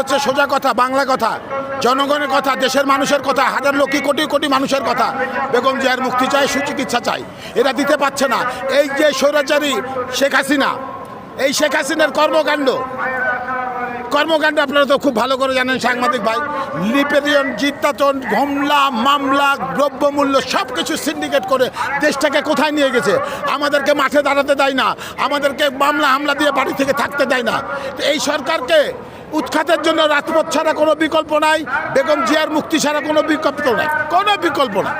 হচ্ছে সোজা কথা, বাংলা কথা, জনগণের কথা, দেশের মানুষের কথা, হাজার লক্ষ কোটি কোটি মানুষের কথা। বেগম জিয়ার মুক্তি চায় সুচিকিৎসা চাই। এরা দিতে পারছে না। এই যে স্বৈরাচারী শেখ হাসিনা, এই শেখ হাসিনার কর্মকাণ্ড কর্মকাণ্ড আপনারা তো খুব ভালো করে জানেন, সাংবাদিক ভাই। লিপেরিয়ন জিত্তাচন ঘমলা, মামলা, দ্রব্যমূল্য সব কিছু সিন্ডিকেট করে দেশটাকে কোথায় নিয়ে গেছে? আমাদেরকে মাঠে দাঁড়াতে দেয় না। আমাদেরকে মামলা হামলা দিয়ে বাড়ি থেকে থাকতে দেয় না। তো এই সরকারকে উৎখাতের জন্য রাজপথ ছাড়া কোনো বিকল্প নাই, বেগম জিয়ার মুক্তি ছাড়া কোনো বিকল্প নাই, কোনো বিকল্প নাই।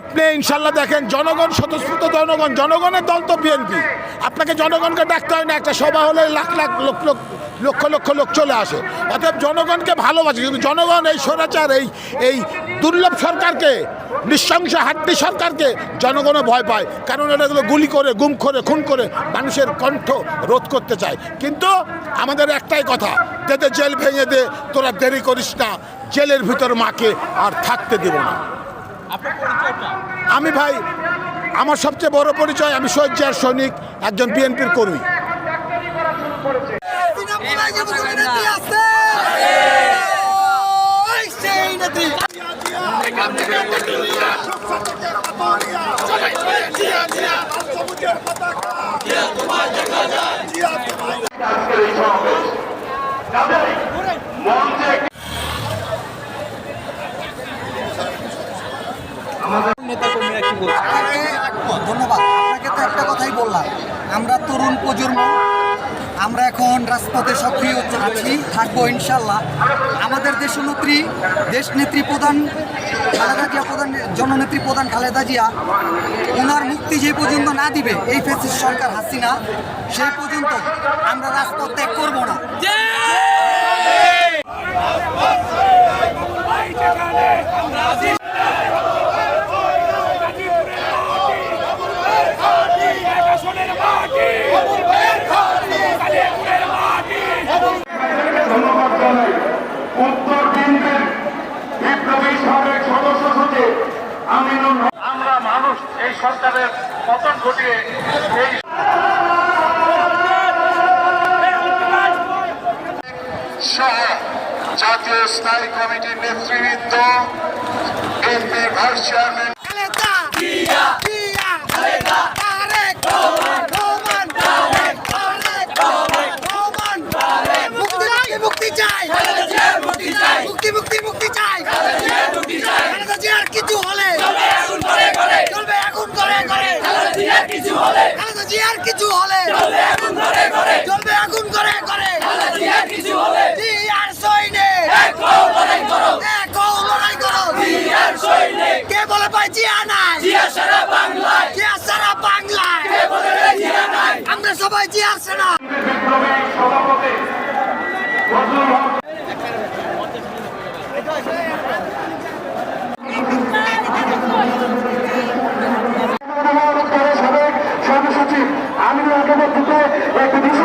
আপনি ইনশাল্লাহ দেখেন, জনগণ স্বতঃস্ফূর্ত জনগণ, জনগণের দল তো বিএনপি। আপনাকে জনগণকে ডাকতে হয় না, একটা সভা হলে লাখ লাখ লোক লোক লক্ষ লক্ষ লোক চলে আসে। অতএব জনগণকে ভালোবাসে কিন্তু জনগণ এই স্বৈরাচার এই এই দুর্লভ সরকারকে নৃশংস হাড্ডি সরকারকে জনগণও ভয় পায়। কারণ এটা এগুলো গুলি করে গুম করে খুন করে মানুষের কণ্ঠ রোধ করতে চায়। কিন্তু আমাদের একটাই কথা যাতে জেল ভেঙে দে তোরা দেরি করিস না জেলের ভিতর মাকে আর থাকতে দেব না। আমি ভাই আমার সবচেয়ে বড় পরিচয় আমি সজ্জার সৈনিক একজন বিএনপির কর্মী। ধন্যবাদ। আপনাকে তো একটা কথাই বললাম। আমরা তরুণ প্রজন্ম আমরা এখন রাজপথে সক্রিয় আছি, থাকব ইনশাল্লাহ। আমাদের দেশনেত্রী দেশ নেত্রী প্রধান খালেদা জিয়া, প্রধান জননেত্রী প্রধান খালেদা জিয়া ওনার মুক্তি যে পর্যন্ত না দিবে, এই ফেসিস সরকার হাসিনা, সেই পর্যন্ত আমরা রাজপথ ত্যাগ করব না। আমিনুল আমরা মানুষ এই সরকারের পতন ঘটিয়ে এই সহ জাতীয় স্থায়ী কমিটির নেতৃবৃন্দ বিএনপির ভাইস চেয়ারম্যান। মুক্তি চাই মুক্তি চাই। মুক্তি মুক্তি মুক্তি চাই। খালেদা জিয়ার কিছু হলে। চলবে আগুন করে করে খালেদা জিয়ার কিছু হলে। চলবে আগুন করে। কে বলে পাই জিয়া নাই? জিয়া সারা বাংলায়। জিয়া সারা বাংলায়। আমরা সবাই জিয়া সেনা। অনুমতিতে এক বিশেষ